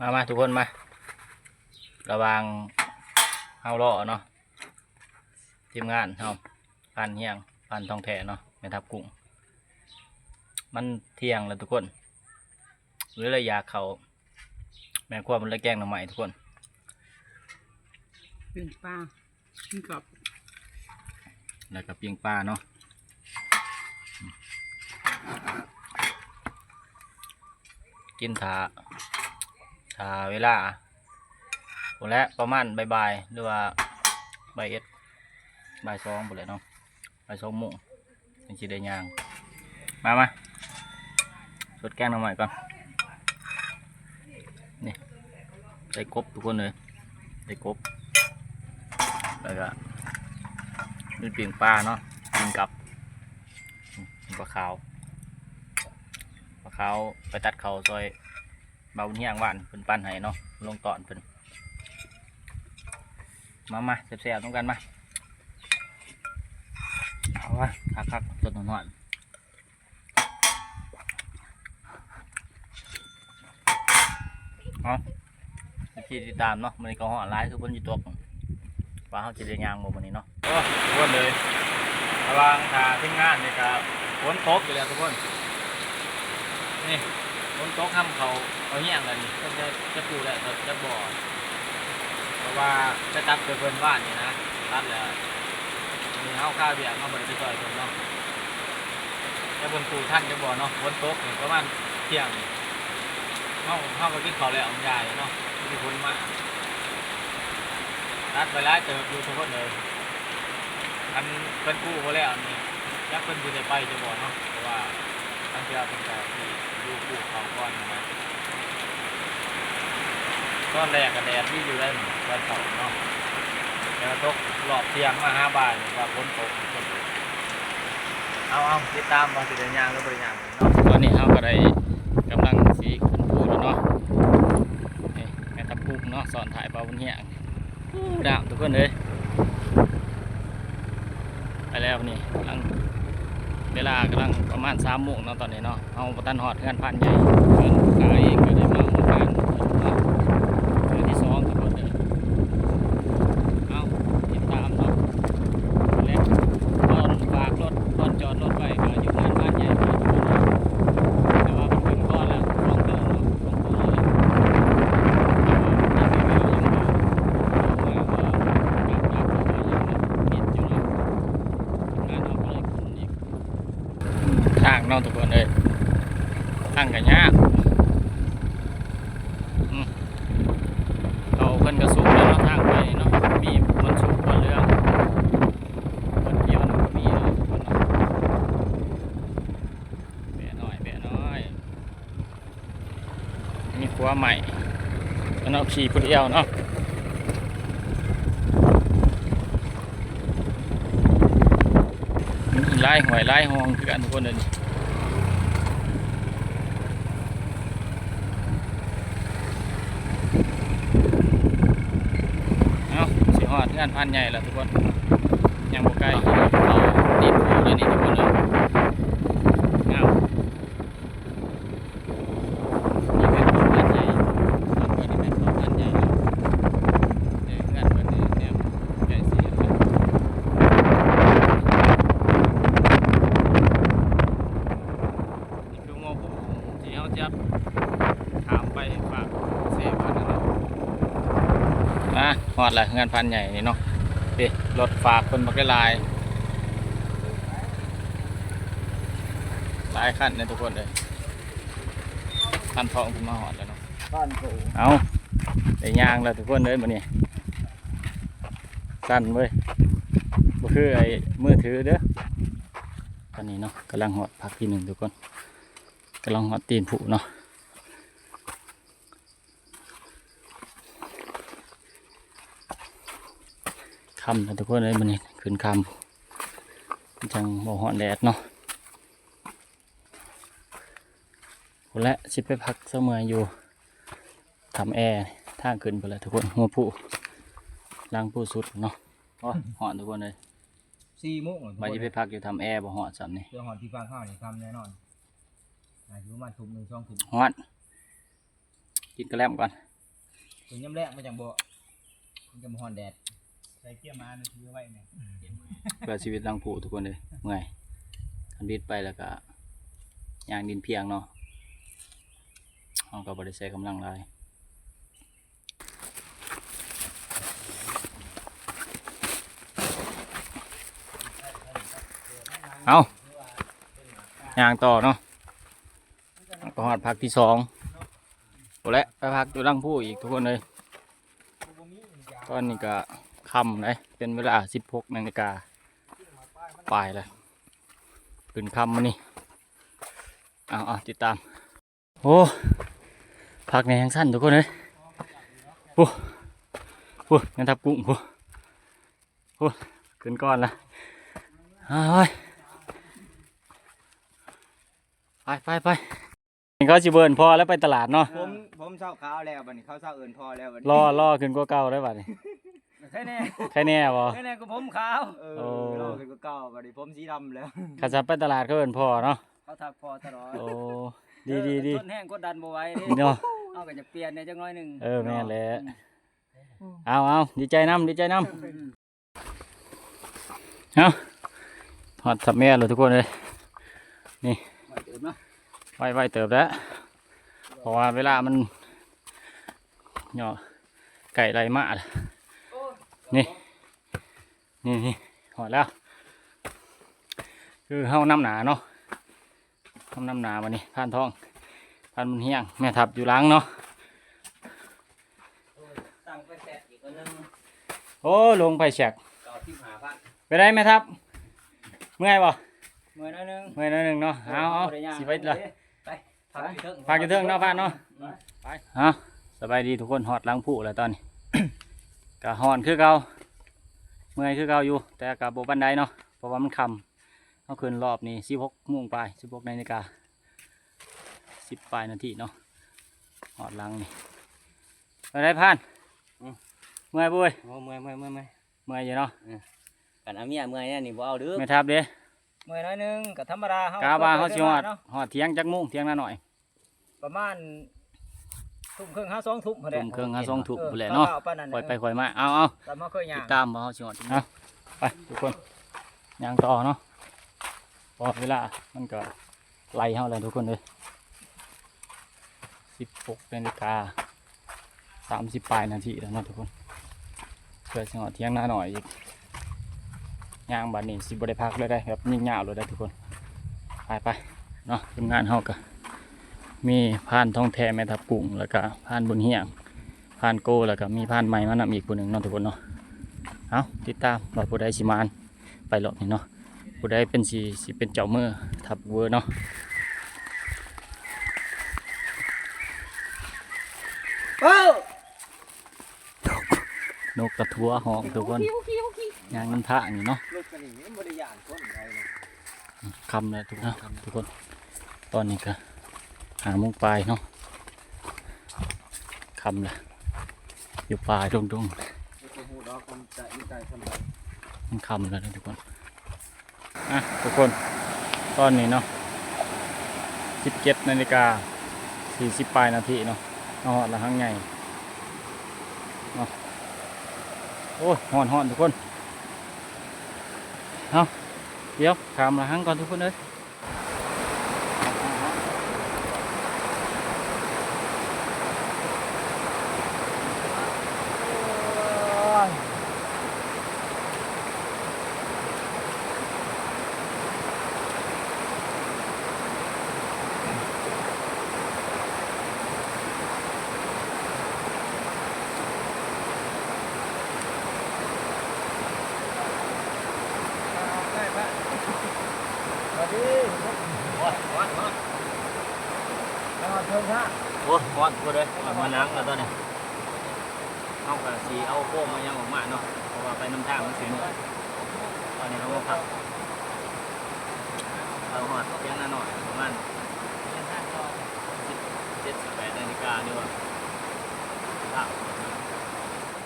มามาทุกคนมา ระวังเฮาล่อเนาะทีมงานเฮาพันเฮียงพันทองแท้เนาะแม่ทับกุ้งมันเที่ยงแล้วทุกคน หรือระยะเขาแม่ครัวมันเลยแกล้งหน่อใหม่ทุกคนเป็นปลาขึ้นกับแล้วก็ปิ้งปลาเนาะอืมกินถา ถาเวลาหมดแล้วประมาณบ่ายๆหรือว่าบ่ายเอ็ดบ่ายสองหมดเลยเนาะบ่ายสองโมงมันจะได้ย่าง มามาสดแกงหน่อใหม่ก่อนนี่ใส่กบทุกคนเลยใส่กบแล้วก็มีเปลี่ยงปลาเนาะกินกับปลาขาวปลาขาวไปตัดเขาซอย เบาเนียงหวานเพิ่นปั้นให้เนาะลงตอนเพิ่นมามาแซ่บๆต้องกันมาเอาวะคักๆสดหวานเอาที่ติดตามเนาะมันก็ห่อร้ายคือเพิ่นอยู่ตัวปลาเขาจะได้ยางหมดวันนี้เนาะโอ้ทุกคนเลยระหวังทาทีมงานนี่ครับฝนตกอยู่แล้วทุกคนนี่ ฝนตกห้ามเขาเอาเหี้ยงกันนี่ก็จะจะปลูกแหละจะจะบ่อเพราะว่าจะตัดไปเพิ่นบ้านนี่นะตัดแล้วมีเฮาข้าวเบียร์เขาบริไปซอยเพิ่นเนาะจะเพิ่นปลูกท่านจะบ่อเนาะฝนตกนี่ประมาณเที่ยงนี่เฮาเฮาก็กินข้าวแล้วของยายเนาะที่ฝนมาตัดไปแล้วเจออยู่ทุกคนเลยอันเป็นกู้เขาแล้วนี่ยักเป็นอยู่ในไปจะบอเนาะเพราะว่า ทั้งเจ้าทั้งแต่ที่ดูกู้เขาก้อนนะก้อนแรกกับแดดที่อยู่ได้ตอนเสาเนาะแล้วตกหลอบเตียงมาห้าบาทว่าฝนตกฝนตกเอาเอาติดตามบาสิเดินยางหรือบริยางเนาะตอนนี้เขาก็ได้กำลังสีขึ้นพูแล้วเนาะแม่ทับกุ้งเนาะสอนถ่ายปลาบนเหี้ยงดามทุกคนเลยไปแล้วนี่กำลัง เวลากำลังประมาณสามโมงเนาะตอนนี้เนาะเอาประตันหอดเพื่อนพันใหญ่เพื่อนขายเองก็ได้มาเมื่อวานเนาะเดือนที่สองทุกคนเลยเอาติดตามเนาะแล้วตอนฝากรถตอนจอดรถไว้ก็อยู่งานพันใหญ่ทุกคนเลยแต่ว่ามันขึ้นก้อนแล้วลองเดินเนาะลองตัวเลยแต่ว่าไม่ได้ไปเอาลงมา ทางเนอกทุกคนเลยทางกันยากอืมเราเพิ่นกระสูงแล้วเนาะทางไปเนาะมีมันสูงกว่าเรือคนเดียวนะก็มีเลยทุกคนเนาะแบะน้อยแบะน้อย มีขัวใหม่เอาะขี่ผู้เดียวเนาะไล่หวยไล่ห้องคือกันทุกคนเลยนี่เอาสิห อดงานพันใหญ่แล้วทุกคนยังบกไกลเราตีผูเลยนี่ทุกคนเลยเอานี่เป็นพันใหญ่ทำเพื่อนนี่เป็นพันใหญ่แล้วเดี๋ยวงานเพื่อนนี่เนี่ยใหญ่สีเลย นี่คือโมผมที่เขาจะถามไปฝากเซฟกันนะครับนะฮ อดแหละงานพันใหญ่นี่เนาะดิรถฝากคนบักได้หลายหลายขั้นเนี่ยทุกคนเลยขั้นทองขึ้นมาหอดแล้วเนาะก้อนสูงเอาได้ย่างแล้วทุกคนเลยมันนี่สั้นเว้ยบ่คือไอ้มือถือเด้อตอนนี้เนาะกำลังหอดพักที่หนึ่งทุกคนกำลังหอดตีนผุเนาะ คำแล้วทุกคนเลยมันนี่ขึ้นคำจังบ่หอนแดดเนาะคนละสิไปพักเสมออยู่ทำแอร์ทางขึ้นไปแล้วทุกคนหัวผู้ล้างผู้สุดเนาะโอ้ยหอนทุกคนเลยสี่โมงมาจะไปพักอยู่ทำแอร์บ่หอนสามนี่เรื่องหอนที่ฟังข้าวนี่ทำแน่นอนอายุประมาณทุ่มหนึ่งสองทุ่มหอนกินกระแลมก่อนเถึงย้ำแรกมาจังบ่มันจะมาฮอนแดดใส่เกียร์มาเนี่ยถือไว้เนี่ยเพื่อชีวิตลังผูทุกคนเลยเมื่อยคันบิดไปแล้วก็ยางดินเพียงเนาะเราก็บริใช้กำลังหลายเอายางต่อเนาะก็หอดพักที่สองโอ้และไปพักอยู่ลังผู้อีกทุกคนเลย ตอนนี้ก็ ค่ำเลยเป็นเวลาสิบหกนาฬิกาปลายแล้วขึ้นค่ำมานี่เอาเอาติดตาม โอ้พักในแห้งสั้นทุกคนเลยโอ้โหงั้นทับกุ้งโอ้โหขึ้นก้อนละเอาไปไปไปไปนี่ก็จิเบิร์นพอแล้วไปตลาดเนาะผมผมเศร้าขาวแล้วบัดนี้เขาเศร้าเอินพอแล้วบัดนี้รอรอขึ้นกว่าเก่าได้ป่ะนี่ แค่นี้ใครแน่บ่แค่นี้ก็ผมขาวเออโอ้รอขึ้นก็เก่าบัดนี้ผมสีดำแล้วข้าจะไปตลาดก็เอินพอเนาะเขาทักพอตลอดโอ้ดีดีดีทนแห้งกดดันบ่ไหว้เด้เนาะเอาก็จะเปลี่ยนในจังน้อยหนึงเออแม่นแหละเอาเอาดีใจน้ำดีใจน้ำเอาทอดสับแม่เลยทุกคนเลย มาเติมเนาะไว้ไว้เติบแล้วเพราะว่าเวลามันเนาะไก่ไรมาด นี่นี่นี่หอดแล้ว คือเฮาน้ำหนาเนาะเฮาน้ำหนามานี่ผ่านท้องผ่านมันเฮียงแม่ทับอยู่หล้างเนาะตั้งไปแสะอีกคนนึงโอ้ลงไปแฉกเก่าที่หาพันไปได้ไหมครับ เมื่อยบ่เมื่อน้อยหนึงเมื่อยหนิดนึงเนาะเอาเอาสิไปละไปพักอยู่เถิงพากันเถิงเนาะพานเนาะไปเอาสบายดีทุกคนหอดหล้างผู้แล้วตอนนี้ กะหอนคือเก่าเมื่อยคือเก่าอยู่ แต่กะโบบันไดเนาะเพราะว่ามันคำเอาคืนรอบนี้สิบหกโมงไปสิบหกนาฬิกาสิบปลายนาทีเนาะหอดหล้างนี่ไปได้พานเมื่อยบุ้ยโอ้เมื่อยเมื่อยเมื่อยเมื่อยเมื่อยอยู่เนาะกันเอาเมียเมื่อยเนี่ยนี่บ่เอาเด้อไม่ทับเด้เมื่อยน้อยหนึงก็ธรรมดาเฮากาบาเขาสิหอดเนาะหอดเที่ยงจักโมุ้งเที่ยงละหน่อย ประมาณ ทุ่มครึ่งห้าสองทุ่มพอดีทุ่มครึ่งห้าสองทุ่มเออพู้นแหละเนาะปานนั้นค่อยไปค่อยมาเอาเอาแต่มาเคยติย่าดงตามมาเขาสิหอดเอาไปทุกคนย่างต่อเนาะพอเวลามันก็ไล่เฮาเลยทุกคนเลยสิบหกนาฬิกาสามสิบปลายนาทีแล้วเนาะทุกคนเพื่อสิหอดเที่ยงหน้าหน่อยอีกย่างบัดนี้สิบได้พักเลยได้แบบยิ่งยาวเลยได้ทุกคน ไปไปเนาะทีมงานเฮาก็ มีพานทองแท้แม่ทับกุ้งแล้วก็พานบุญเฮียงพานโก้แล้วก็มีพานใหม่มานำอีกคนหนึ่งเนาะทุกคนเนาะเอาติดตามว่าผู้ใดสิมานไปหลอกนี่เนาะผู้ใดเป็นสีสิเป็นเจ้ามือทับเวอร์เนาะเอ้านกกระทัวหองทุกคนยางน้ำท่านี่เนาะลูกกันนี่มันบ่ได้ย่านคนใดเลยคำเลยทุกคนทุกคน ตอนนี้ก็ หาโมงปลายเนาะคำลยอยู่ป่าดงดงบ่ต้องฮู้ดอกคำจะอีใจทำไมๆมันคำแล้วนะทุกคนอะทุกคนตอนนี้เนาะสิบเจ็ดนาฬิกาสี่สิบปลายนาทีเนาะเอาหอดละหังใหญ่เนาะโอ้ยหอนหอนทุกคนเอาเดี๋ยวขามละหังก่อนทุกคนเลย ได้ปะสวัสดีวัดวัดวัดจังหวัดเชียงราย โอ้ยหอนทุกคนเลยมานังแล้วตอนนี้เอากระสีเอาโค้งมายังออกมาเนาะเพราะว่าไปน้ำทางมันสีมืดตอนนี้เราก็พักเราหอดเพียงนาหน่อยประมาณเจ็ดสิบแปดนาฬิกาดีกว่า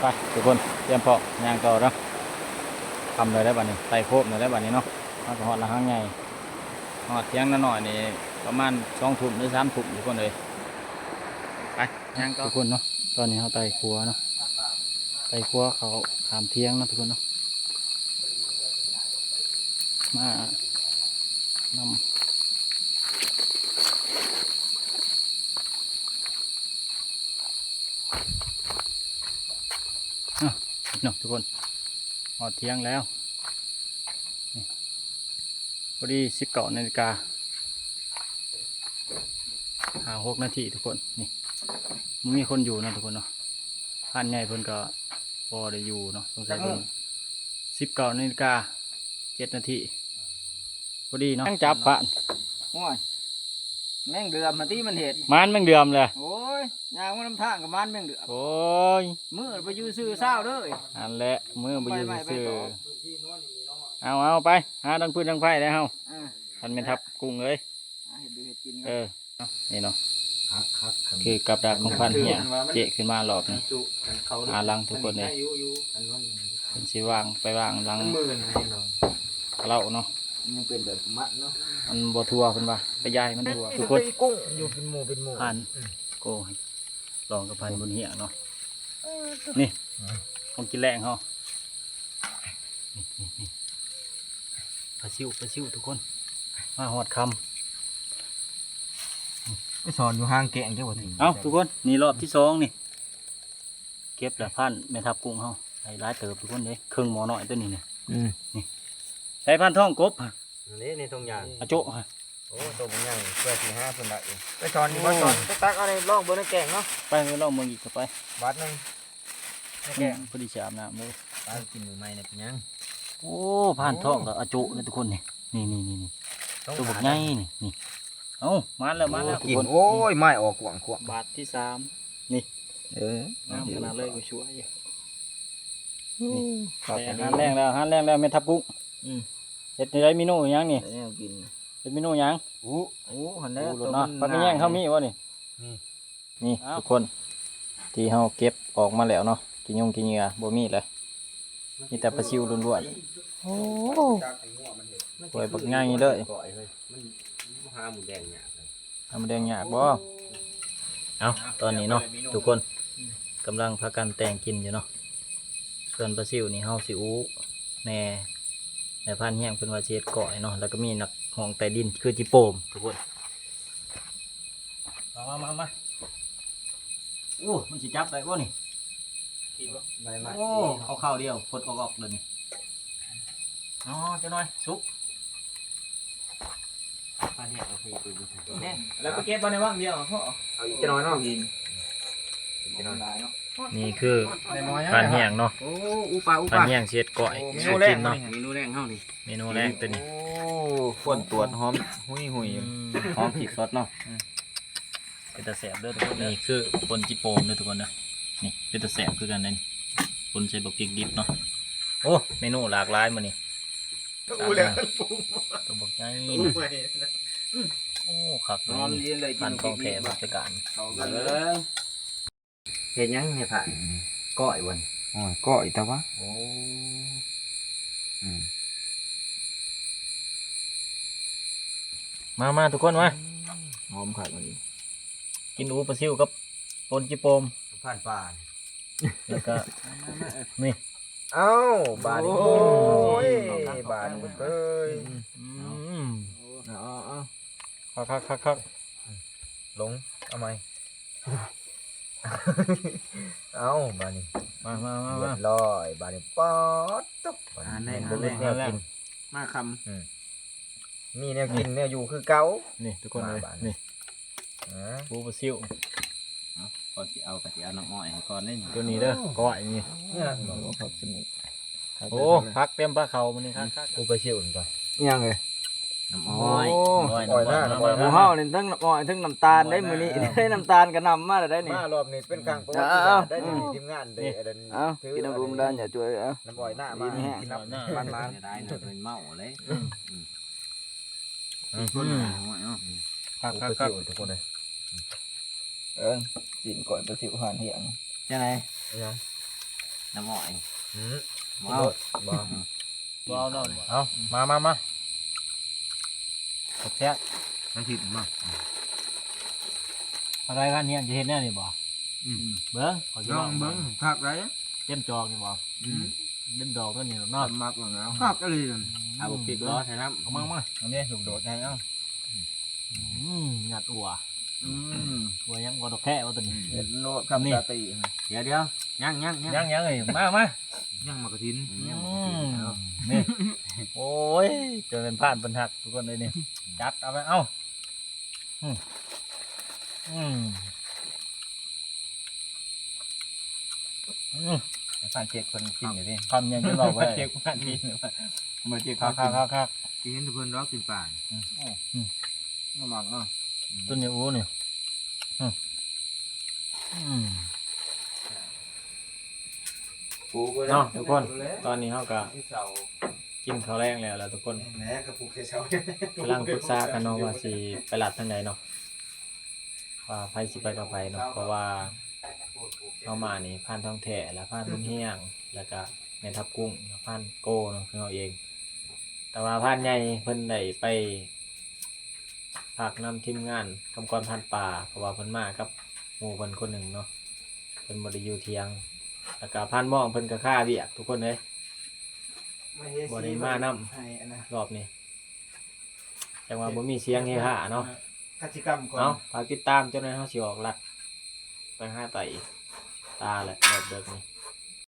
ไปทุกคนเตรียมพร้อมย่างต่อเนาะทำเลยได้บัดนี้ไต่โคบเลยได้บัดนี้เนาะเอาหอดละห้งใหญ่หอดเที่ยงนาหน่อยนี่ประมาณสองถุ่มหรือสามถุ่มทุกคนเลย ย่างต่อทุกคนเนาะตอนนี้เขาไต่ครัวเนาะไต่ครัวเขาขามเที่ยงเนาะทุกคนเนาะมานำอะเนาะทุกคนหอดเที่ยงแล้วพอดีสิบเก้านาฬิกาหาหกนาทีทุกคน นี่ มันมีคนอยู่เนาะทุกคนเนาะพันใหญ่เพิ่นก็พอได้อยู่เนาะสงสัยเพิ่นสิบเก้านาฬิกาเจ็ดนาทีพอดีเนาะจับผ่านโอ้ยแม่งเดือมมาที่มันเห็ดมันแม่งเดือมเลยโอ้ยยางมันน้ำทางกับมันแม่งเดือมโอ้ยมือไปอยู่ซื้อเศร้าเด้ออันแหละมือไปอยู่ไปไปซื่อไปต่อๆเอาเอาไปหาดังพื้นดังไฟได้เฮาอ่าทันเป็นทับกุ้งเลยอ่าเห็ดดูเห็ดกินเอกันอเนาะนี่เนาะ ครับครับครับคือกับดักของพันเหียเจะขึ้นมารอบนี้จุกันเขาหาลังทุกคนเลย อายุอยู่อันนั้นเป็นสีวางไปวางหลังมันหมื่นแน่นอนเล่าเนาะมันเป็นแบบมัดเนาะมันบ่ทัวเพิ่นว่าไปย้ายมันทัวทุกคนกุ้งอยู่เป็นหมู่เป็นหมู่พันโกให้ลองกับพันบนเหียเนาะนี่ของกินแรงเฮานี่นี่นี่ปลาซิวปลาซิวทุกคน มาหอดคำ ไปสอนอยู่ห้างแกงเจ้าบ่ถึงเอาทุกคนนี่รอบที่สองนี่ เก็บแล้วพันแม่ทับกุ้งเฮาใส่ร้ายเติบทุกคนเด้ครึ่งหมอน้อยตัวนี้เนี่ยอืมใส่พันท่องกบนี่ในตรงยางอาโจะฮะโอ้ตัวมันใหญ่เพื่อสี่ห้าเพิ่นได้เองไปสอนอยู่บ่สอนไปตักเอะไรลองเบิ่งในแกงเนาะไปไปลองเมืองอีกก็ไปบาทหนึงในแกงพอดีจะอาบน้ำเลยปลากินมือใหม่เนี่ยเป็นยังโอ้พันท่องกับอาโจะเลยทุกคนนี่นี่นี่นี่นี่ตัวบกใหญ่นี่นี่ เอ้ามาแล้วมาแล้วทุกกินคนโอ้ยไม้ออกกวางขวางบาทที่สามเออน้ำขนาดเลยก็ช่วยครับแต่หันแรงแล้วหันแรงแล้วแม่ทับกุ้งอืมเฮ็ดได้เมนูหยังนี่แต่เนี่ยกินเฮ็ดเมนูหยังอู้อู้หันแล้วดูเนาะปลากระแยงเขามีวะนี่นี่นี่ทุกคน ที่เฮาเก็บออกมาแล้วเนาะกินยงกินเหงื่อบ่มีเลยมีแต่ปลาซิวล้วนๆโอ้สวยบักง่ายเลยก่อยเลยมัน หาหมูแดงเนี่ยเลยทำแดงยากบ่เอาตอนนี้เนาะทุกคนกำลังพากันแต่งกินอยู่เนาะส่วนปลาซิวนี่เฮาสิอูแหน่ในพันธุ์แห้งเป็นว่าสิเฮ็ดก่อยเนาะแล้วก็มีนักห้องใต้ดินคือจิโปมทุกคนมามามามาโอ้มันสิจับได้บ่นี่ใบไม้โอ้เอาข้าวเดียวพดออกออกเลยนี่อ๋อเจะน้อยสุก ปลาเนี่ยเราเคยไปดูเนี่ยแล้วไปเก็บมาในว่างเดียวพ่อเอาอีกจะน้อยนาะกินจะนอนได้เนาะนี่คือในน้อยพันแห้งเนาะโอ้อุปลาอุพันปลาธุ์แห้งเสียดก่อยเมสูนูแรกิงนเนาะเมนูแรงเฮานี่เมนูแรกตัวนี้โอ้ฝนตรวจหอมหุยหุยหอมผิดสดเนาะเป็นตะแสบด้วยทุกคนนี่คือปนจิโปมด้วยทุกคนนะนี่เป็นตะแสบคือกันนั่นปนใส่บักพริกดิบเนาะโอ้เมนูหลากหลายมานี่อู้แล้วตัวบักใหญ่ โอ้ครับหอมดีเลยพันธุ์ของแท้บักตะการเออเฮ็ดหยังเนี่ยผ่านก้อยวันอ๋อก้อยแต่ว่าโอ้อืมมามาทุกคนมาหอมผักมันดีกินอูปลาซิวกับปนจิโปมผ่านป่าแล้วก็นี่ เอ้าบาดโอ้โอ้ยยบาดเอ้ย อืม เอาเอาเอา คักคักคักคักลงเอาไหมเอาบาดนี้มามามาเรีมายบร้อยบาดนี้ป๊อดตุ๊บอ่านได้แม่นอ่านบ่ได้มีแนวกินมาคมีแนวกินแนวอยู่คือเก่า นี่ทุกคนเลยมาบ้านนี่อ่าปูปลาซิวก่อนที่เอากะทิเอาน้ำอ้อยให้ก่อนได้ตัวนี้เด้อก้อยนี่เนี่ยบอกว่าผักสมุนโอ้พักเต็มปลาเขามันนี่ครับกูไปเชี่ยวก่อนยังเลย น้ำอ้อยอ้อยอ้อยหน้าน้ำอ้อ้ออยยหหมูน้าเฮานี่ทั้งน้ำอ้อยทั้งน้ำตาลได้มื้อนี้ได้น้ำตาลก็นำมาแล้วได้นี่มารอบนี้เป็นครั้งประวัติเอาศาเอาสตร์ได้ดีทีมงานได้อะไรเอ้ากินน้ำรุมด้านอย่าช่วยเอ้าน้ำอ้อยหน้ามาดีแฮะกินน้ำมันมันได้เนาะเป็นเมาเลยพักกูพักไปพักเชี่ยวทุกคนเลยเออสินก่อนไปสิวหานเหียงยังไงยังน้ำอ้อยอืมเมาบ่เอาเอาเอามามา มาแท้มันผิดมั้งอะไรกันเนี่ยจะเห็นแน่นี่บ่อเบิ้งขอลจะลอองงเบิ้เบิ้งงคักไรเต็มจอกนี่บ่อืมเล่นดอกตัวนี้นอเนาะนมักแล้วคักอะไรนั่นเอาบุกปิดล้อใช่ครับเอามามาอันนี้ถูกโดดให้เอ้าอืมหยัดอัวอืมอัวยังบ่ดอกแค่ว่าตัวนี้เห็นโนดคำตาตีเดี๋ยวเดี๋ยวย่างย่างย่างยังยังเอ้ยมามาย่างมากระทินอืมนี่โอ้ยจนเป็นผ่านเป็นหักทุกคนเลยนี่ จัดเอาไปเอ้าอืมอืมอืมผ่านเจ็กคนกินอยู่ดิคำยังจะบอกไว้เจ็กผ่านกินมาเจ็กคักคักคักคักกินเห็นทุกคนร้องกินป่านน้ำมันเนาะต้นนี้อู้นี่อืมอืมปูไปเนาะทุกคน ตอนนี้เขาก็ที่เสา กินข้าวแรงแล้วแล้วทุกคนแหนกระปุกเสากำลังปรึกษากันเนาะว่าสิไปหลัดทางไหนเนาะว่าไผสิไปกับไผเนาะเพราะว่าเอามานี่ผ่านท้องแถแล้วผ่านบุญเฮียง แล้วก็แม่ทับกุ้งแล้วผ่านโก้เนาะคือเอาเอง แต่ว่าผ่านใหญ่เพิ่นได้ไปพักนำทีมงานกำกรผ่านป่าเพราะว่าเพิ่นมากับหมู่เพิ่นคนหนึ่งเนาะเพิ่นบ่ได้อยู่เทียงแล้วก็ผ่านหม่องเพิ่นก็ค่าเวียกทุกคนเลย บ่ได้มานำ ให้อันนะรอบนี้จังว่าบ่มีเสียงเฮฮาเนาะกิจกรรมก่อนเนาะฝากติดตามจนในเฮาสิออกลัดไปหาไต่ตาแหละแบบเดิมนี่